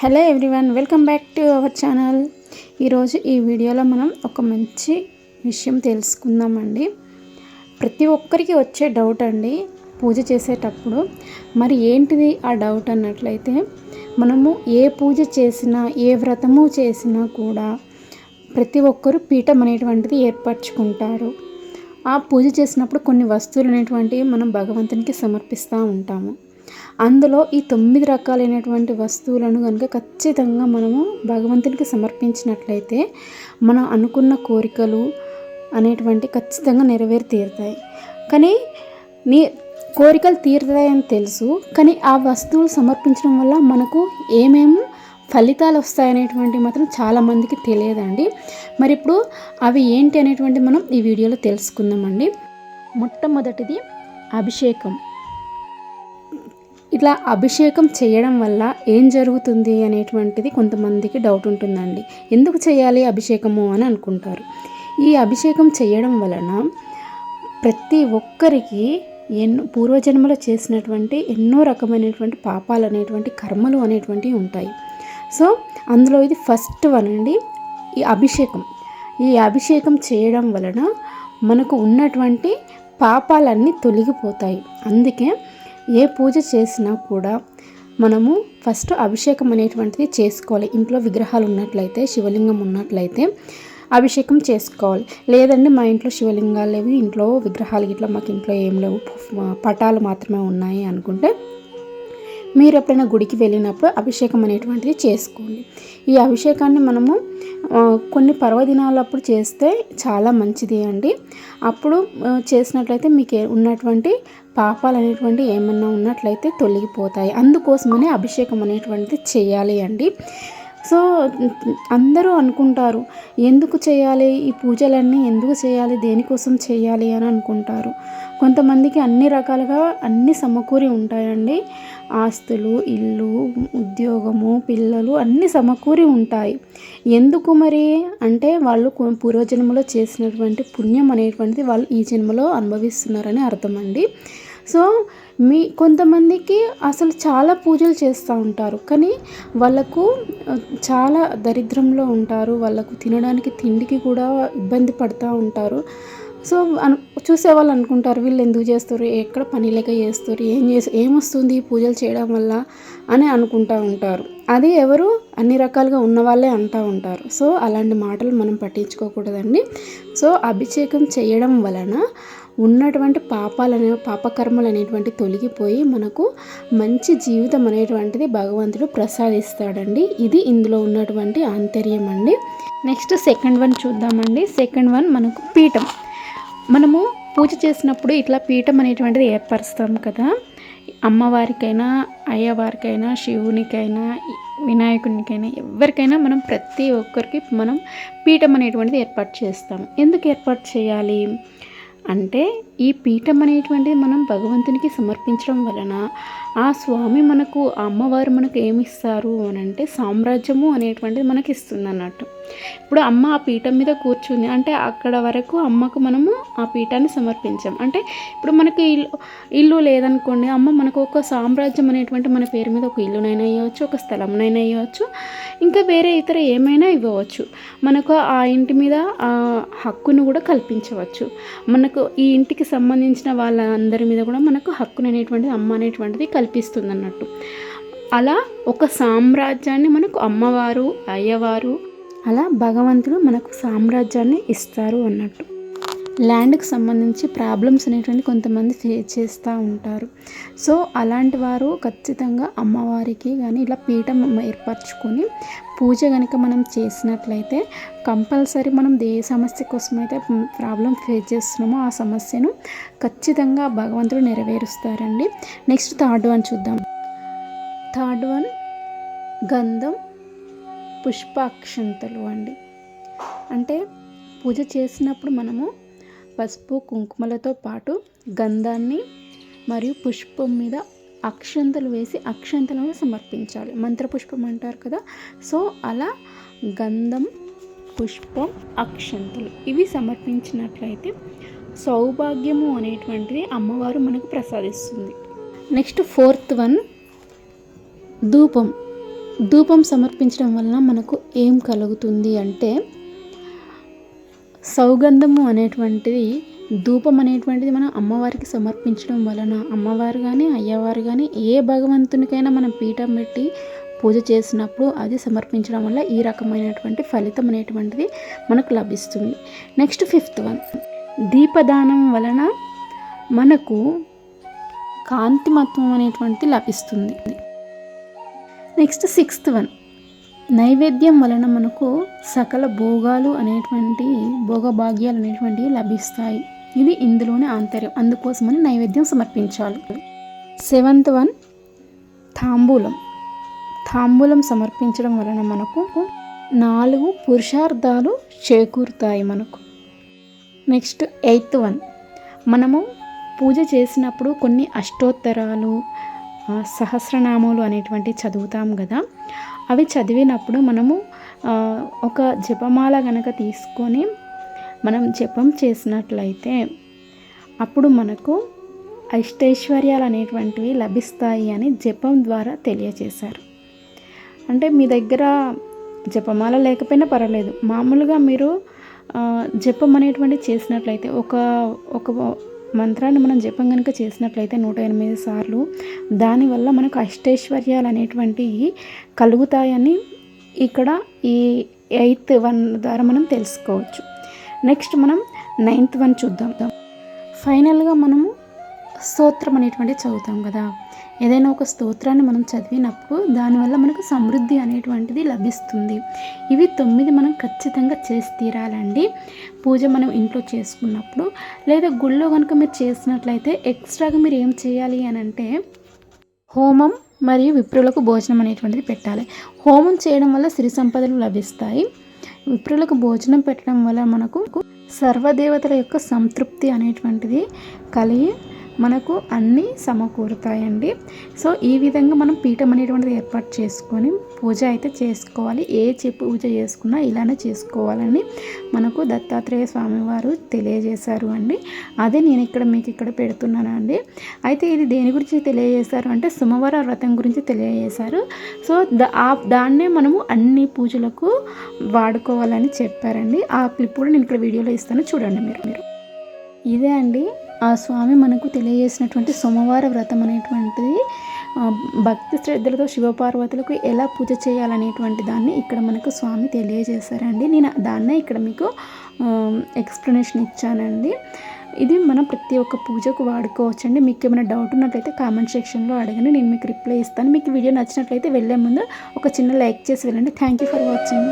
Hello everyone welcome back to our channel. ఈరోజు ఈ వీడియోలో మనం ఒక మంచి విషయం తెలుసుకుందామండి. ప్రతి ఒక్కరికి వచ్చే డౌట్ అండి పూజ చేసేటప్పుడు. మరి ఏంటిది ఆ డౌట్ అన్నట్లయితే మనము ఏ పూజ చేసినా ఏ వ్రతము చేసినా కూడా ప్రతి ఒక్కరు పీఠం అనేటువంటిది ఏర్పరచుకుంటారు. ఆ పూజ చేసినప్పుడు కొన్ని వస్తువులు అనేటువంటివి మనం భగవంతునికి సమర్పిస్తూ ఉంటాము. అందులో ఈ తొమ్మిది రకాలైనటువంటి వస్తువులను కనుక ఖచ్చితంగా మనము భగవంతునికి సమర్పించినట్లయితే మనం అనుకున్న కోరికలు అనేటువంటి ఖచ్చితంగా నెరవేరి తీరుతాయి. కానీ నీ కోరికలు తీరుతాయని తెలుసు కానీ ఆ వస్తువులు సమర్పించడం వల్ల మనకు ఏమేమి ఫలితాలు వస్తాయనేటువంటి మాత్రం చాలామందికి తెలియదండి. మరి ఇప్పుడు అవి ఏంటి అనేటువంటి మనం ఈ వీడియోలో తెలుసుకుందామండి. మొట్టమొదటిది అభిషేకం. ఇట్లా అభిషేకం చేయడం వల్ల ఏం జరుగుతుంది అనేటువంటిది కొంతమందికి డౌట్ ఉంటుందండి. ఎందుకు చేయాలి అభిషేకము అని అనుకుంటారు. ఈ అభిషేకం చేయడం వలన ప్రతి ఒక్కరికి ఎన్నో పూర్వజన్మలో చేసినటువంటి ఎన్నో రకమైనటువంటి పాపాలు అనేటువంటి కర్మలు అనేటువంటివి ఉంటాయి. సో అందులో ఇది ఫస్ట్ వన్ అండి. ఈ అభిషేకం. ఈ అభిషేకం చేయడం వలన మనకు ఉన్నటువంటి పాపాలన్నీ తొలగిపోతాయి. అందుకే ఏ పూజ చేసినా కూడా మనము ఫస్ట్ అభిషేకం అనేటువంటిది చేసుకోవాలి. ఇంట్లో విగ్రహాలు ఉన్నట్లయితే శివలింగం ఉన్నట్లయితే అభిషేకం చేసుకోవాలి. లేదండి మా ఇంట్లో శివలింగాలు లేవు ఇంట్లో విగ్రహాలు ఇట్లా మాకు ఇంట్లో ఏం లేవు. పటాలు మాత్రమే ఉన్నాయి అనుకుంటే మీరు ఎప్పుడైనా గుడికి వెళ్ళినప్పుడు అభిషేకం అనేటువంటిది చేసుకోండి. ఈ అభిషేకాన్ని మనము కొన్ని పర్వదినాలప్పుడు చేస్తే చాలా మంచిది అండి. అప్పుడు చేసినట్లయితే మీకు ఉన్నటువంటి పాపాలు అనేటువంటి ఏమన్నా ఉన్నట్లయితే తొలగిపోతాయి. అందుకోసమనే అభిషేకం అనేటువంటిది చేయాలి అండి. సో అందరూ అనుకుంటారు ఎందుకు చేయాలి? ఈ పూజలన్నీ ఎందుకు చేయాలి? దేనికోసం చేయాలి అని అనుకుంటారు. కొంతమందికి అన్ని రకాలుగా అన్ని సమకూరి ఉంటాయండి. ఆస్తులు ఇల్లు ఉద్యోగము పిల్లలు అన్నీ సమకూరి ఉంటాయి. ఎందుకు మరి? అంటే వాళ్ళు పూర్వజన్మలో చేసినటువంటి పుణ్యం అనేటువంటిది వాళ్ళు ఈ జన్మలో అనుభవిస్తున్నారని అర్థం అండి సో మీ కొంతమందికి అసలు చాలా పూజలు చేస్తూ ఉంటారు. కానీ వాళ్ళకు చాలా దరిద్రంలో ఉంటారు. వాళ్ళకు తినడానికి తిండికి కూడా ఇబ్బంది పడుతూ ఉంటారు. సో అను చూసేవాళ్ళు అనుకుంటారు వీళ్ళు ఎందుకు చేస్తారు ఎక్కడ పని లేక చేస్తారు ఏం చేసి ఏమొస్తుంది పూజలు చేయడం వల్ల అని అనుకుంటూ ఉంటారు. అది ఎవరు? అన్ని రకాలుగా ఉన్నవాళ్ళే అంటూ ఉంటారు. సో అలాంటి మాటలు మనం పట్టించుకోకూడదండి. సో అభిషేకం చేయడం వలన ఉన్నటువంటి పాపాలు అనే పాపకర్మలు అనేటువంటి తొలగిపోయి మనకు మంచి జీవితం అనేటువంటిది భగవంతుడు ప్రసాదిస్తాడండి. ఇది ఇందులో ఉన్నటువంటి ఆంతర్యం అండి నెక్స్ట్ సెకండ్ వన్ చూద్దామండి. సెకండ్ వన్ మనకు పీఠం. మనము పూజ చేసినప్పుడు ఇట్లా పీఠం అనేటువంటిది ఏర్పరుస్తాం కదా. అమ్మవారికైనా అయ్యవారికైనా శివునికైనా వినాయకునికైనా ఎవరికైనా మనం ప్రతి ఒక్కరికి మనం పీఠం అనేటువంటిది ఏర్పాటు చేస్తాం. ఎందుకు ఏర్పాటు చేయాలి? అంటే ఈ పీఠం అనేటువంటిది మనం భగవంతునికి సమర్పించడం వలన ఆ స్వామి మనకు ఆ అమ్మవారు మనకు ఏమిస్తారు అని అంటే సామ్రాజ్యము అనేటువంటిది మనకి ఇస్తుంది అన్నట్టు ఇప్పుడు అమ్మ ఆ పీఠం మీద కూర్చుంది అంటే అక్కడ వరకు అమ్మకు మనము ఆ పీఠాన్ని సమర్పించాం. అంటే ఇప్పుడు మనకి ఇల్లు ఇల్లు లేదనుకోండి అమ్మ మనకు ఒక సామ్రాజ్యం అనేటువంటి మన పేరు మీద ఒక ఇల్లునైనా ఇవ్వచ్చు ఒక స్థలంనైనా ఇవ్వచ్చు ఇంకా వేరే ఇతర ఏమైనా ఇవ్వవచ్చు. మనకు ఆ ఇంటి మీద ఆ హక్కును కూడా కల్పించవచ్చు. మనకు ఈ ఇంటికి సంబంధించిన వాళ్ళందరి మీద కూడా మనకు హక్కును అనేటువంటిది అమ్మ అనేటువంటిది కల్పిస్తుంది అన్నట్టు అలా ఒక సామ్రాజ్యాన్ని మనకు అమ్మవారు అయ్యవారు అలా భగవంతుడు మనకు సామ్రాజ్యాన్ని ఇస్తారు అన్నట్టు. ల్యాండ్కి సంబంధించి ప్రాబ్లమ్స్ అనేటువంటి కొంతమంది ఫేస్ చేస్తూ ఉంటారు. సో అలాంటి వారు ఖచ్చితంగా అమ్మవారికి కానీ ఇలా పీఠం ఏర్పరచుకొని పూజ కనుక మనం చేసినట్లయితే కంపల్సరీ మనం ఏ సమస్య కోసమైతే ప్రాబ్లం ఫేస్ చేస్తున్నామో ఆ సమస్యను ఖచ్చితంగా భగవంతుడు నెరవేరుస్తారండి. నెక్స్ట్ థర్డ్ వన్ చూద్దాం. థర్డ్ వన్ గంధం పుష్పాక్షంతలు అండి. అంటే పూజ చేసినప్పుడు మనము పసుపు కుంకుమలతో పాటు గంధాన్ని మరియు పుష్పం మీద అక్షంతలు వేసి అక్షంతలను సమర్పించాలి. మంత్రపుష్పం అంటారు కదా. సో అలా గంధం పుష్పం అక్షంతలు ఇవి సమర్పించినట్లయితే సౌభాగ్యము అనేటువంటిది అమ్మవారు మనకు ప్రసాదిస్తుంది. నెక్స్ట్ ఫోర్త్ వన్ ధూపం. ధూపం సమర్పించడం వలన మనకు ఏం కలుగుతుంది అంటే సౌగంధము అనేటువంటిది ధూపం అనేటువంటిది మనం అమ్మవారికి సమర్పించడం వలన అమ్మవారు కానీ అయ్యవారు కానీ ఏ భగవంతునికైనా మనం పీఠం పెట్టి పూజ చేసినప్పుడు అది సమర్పించడం వల్ల ఈ రకమైనటువంటి ఫలితం అనేటువంటిది మనకు లభిస్తుంది. Next fifth one. దీపదానం వలన మనకు కాంతిమత్వం అనేటువంటిది లభిస్తుంది. Next sixth one. నైవేద్యం వలన మనకు సకల భోగాలు అనేటువంటి భోగభాగ్యాలు అనేటువంటివి లభిస్తాయి. ఇది ఇందులోనే ఆంతర్యం. అందుకోసమని నైవేద్యం సమర్పించాలి. సెవెంత్ వన్ తాంబూలం. తాంబూలం సమర్పించడం వలన మనకు నాలుగు పురుషార్థాలు చేకూరుతాయి మనకు. నెక్స్ట్ ఎయిత్ వన్ మనము పూజ చేసినప్పుడు కొన్ని అష్టోత్తరాలు సహస్రనామాలు అనేటువంటి చదువుతాం కదా. అవి చదివినప్పుడు మనము ఒక జపమాల గనక తీసుకొని మనం జపం చేసినట్లయితే అప్పుడు మనకు అష్టైశ్వర్యాలు అనేటువంటివి లభిస్తాయి అని జపం ద్వారా తెలియజేశారు అంటే మీ దగ్గర జపమాల లేకపోయినా పర్వాలేదు. మామూలుగా మీరు జపం అనేటువంటి చేసినట్లయితే ఒక ఒక మంత్రాన్ని మనం జపం కనుక చేసినట్లయితే నూట ఎనిమిది సార్లు దానివల్ల మనకు అష్టైశ్వర్యాలు అనేటువంటివి కలుగుతాయని ఇక్కడ ఈ ఎయిత్ వన్ ద్వారా మనం తెలుసుకోవచ్చు. నెక్స్ట్ మనం నైన్త్ వన్ చూద్దాం. ఫైనల్గా మనము స్తోత్రం అనేటువంటి చదువుతాం కదా. ఏదైనా ఒక స్తోత్రాన్ని మనం చదివినప్పుడు దానివల్ల మనకు సమృద్ధి అనేటువంటిది లభిస్తుంది. ఇవి తొమ్మిది మనం ఖచ్చితంగా చేసి తీరాలండి. పూజ మనం ఇంట్లో చేసుకున్నప్పుడు లేదా గుళ్ళో కనుక మీరు చేసినట్లయితే ఎక్స్ట్రాగా మీరు ఏం చేయాలి అని అంటే హోమం మరియు విప్రులకు భోజనం అనేటువంటిది పెట్టాలి. హోమం చేయడం వల్ల సిరి సంపదలు లభిస్తాయి. విప్రులకు భోజనం పెట్టడం వల్ల మనకు సర్వదేవతల యొక్క సంతృప్తి అనేటువంటిది కలిగి మనకు అన్నీ సమకూరుతాయండి. సో ఈ విధంగా మనం పీఠం అనేటువంటిది ఏర్పాటు చేసుకొని పూజ అయితే చేసుకోవాలి. ఏ చెప్పు పూజ చేసుకున్నా ఇలానే చేసుకోవాలని మనకు దత్తాత్రేయ స్వామివారు తెలియజేశారు అండి. అదే నేను ఇక్కడ మీకు ఇక్కడ పెడుతున్నాను అండి. అయితే ఇది దేని గురించి తెలియజేశారు అంటే సోమవార వ్రతం గురించి తెలియజేశారు. సో ఆ దాన్నే మనము అన్ని పూజలకు వాడుకోవాలని చెప్పారండి. ఆ క్లిప్ కూడా నేను ఇక్కడ వీడియోలో ఇస్తాను. చూడండి మీరు. మీరు. ఇదే అండి ఆ స్వామి మనకు తెలియజేసినటువంటి సోమవార వ్రతం అనేటువంటిది భక్తి శ్రద్ధలతో శివపార్వతులకు ఎలా పూజ చేయాలనేటువంటి దాన్ని ఇక్కడ మనకు స్వామి తెలియజేశారండి. నేను దాన్నే ఇక్కడ మీకు ఎక్స్ప్లెనేషన్ ఇచ్చానండి. ఇది మనం ప్రతి ఒక్క పూజకు వాడుకోవచ్చండి. మీకు ఏమైనా డౌట్ ఉన్నట్లయితే కామెంట్ సెక్షన్లో అడగండి. నేను మీకు రిప్లై ఇస్తాను. మీకు వీడియో నచ్చినట్లయితే వెళ్ళే ముందు ఒక చిన్న లైక్ చేసి వెళ్ళండి. Thank you for watching.